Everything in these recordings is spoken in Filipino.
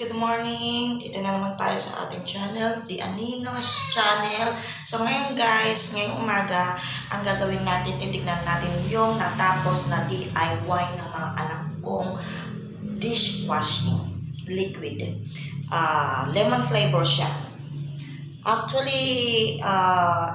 Good morning! Dito na naman tayo sa ating channel, The Aninos Channel. So ngayon guys, ngayong umaga, ang gagawin natin, titignan natin yung natapos na DIY ng mga anak kong dishwashing liquid. Ah, lemon flavor siya. Actually, ah,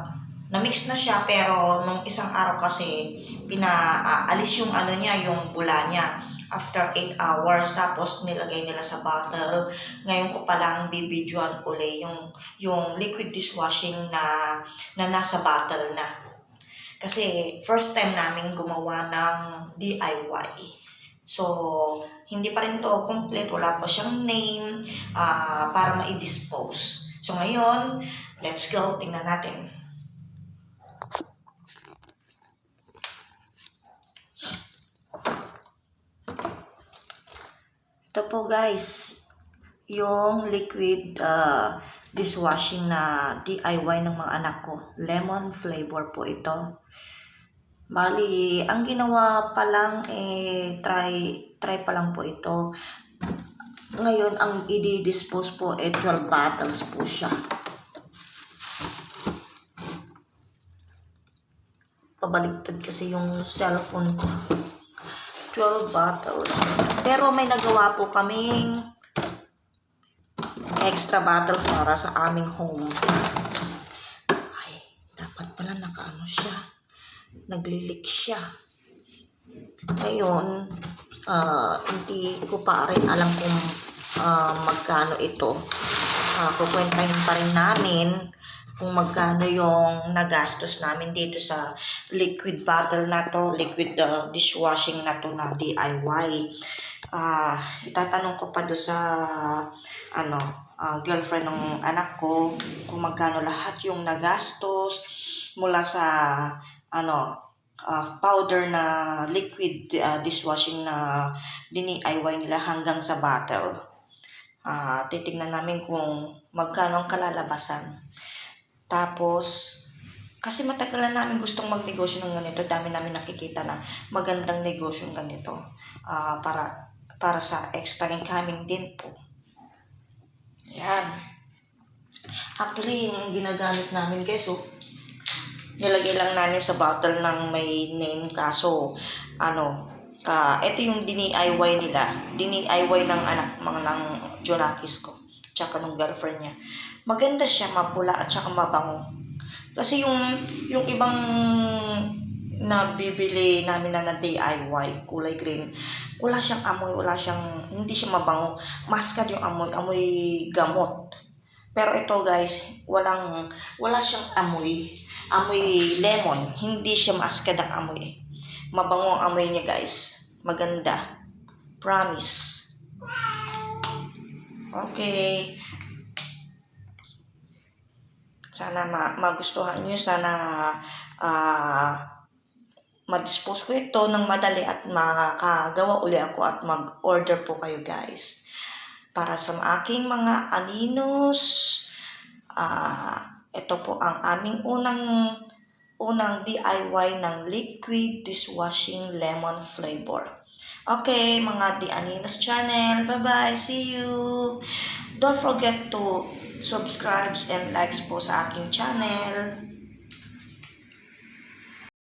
na-mix na siya pero nung isang araw kasi pinaalis yung ano niya, yung bula niya after 8 hours tapos nilagay nila sa bottle. Ngayon ko pa lang bibidyoan uli yung yung liquid dishwashing na na nasa bottle na. Kasi first time namin gumawa ng DIY. So, hindi pa rin to complete, wala pa siyang name ah, para ma-dispose. So ngayon, let's go, tingnan natin. Ito po guys, yung liquid uh, dishwashing na DIY ng mga anak ko. Lemon flavor po ito. Bali, ang ginawa pa lang, eh, try, try pa lang po ito. Ngayon, ang i-dispose po, eh, 12 bottles po siya. Pabaliktad kasi yung cellphone ko. 12 bottles. Pero may nagawa po kaming extra bottle para sa aming home. Ay, dapat pala nakaano siya. Naglilik siya. Ngayon, ah, hindi ko pa rin alam kung ah, magkano ito. Uh, kukwentahin pa rin namin kung magkano yung nagastos namin dito sa liquid bottle na to, liquid uh, dishwashing na to na DIY. Ah, itatanong ko pa do sa ano, ah, girlfriend ng anak ko kung magkano lahat yung nagastos mula sa ano, ah, powder na liquid ah, dishwashing na DIY nila hanggang sa bottle. Ah, titingnan namin kung magkano ang kalalabasan. Tapos, kasi matagal na namin gustong magnegosyo ng ganito. Dami namin nakikita na magandang negosyo ng ganito. Ah, para para sa extra incoming din po. Yan. Actually, yun yung ginagamit namin guys. So, nilagay lang namin sa bottle ng may name kaso ano ah ito yung dini-IY nila dini-IY ng anak mga ng Jonakis ko tsaka ng girlfriend niya. Maganda siya mapula at tsaka mabango. Kasi yung yung ibang nabibili namin na na DIY kulay green wala siyang amoy wala siyang hindi siya mabango. Maskad yung amoy amoy gamot. Pero ito guys walang wala siyang amoy. Amoy lemon. Hindi siya maskad ang amoy mabango ang amoy niya guys. Maganda. Promise okay sana ma magustuhan niyo sana ah ma-dispose ko ito ng madali at makakagawa uli ako at mag-order po kayo guys. Para sa aking mga aninos, ah ito po ang aming unang unang DIY ng liquid dishwashing lemon flavor. Okay, mga The Aninos channel. Bye-bye. See you. Don't forget to subscribe and likes po sa aking channel.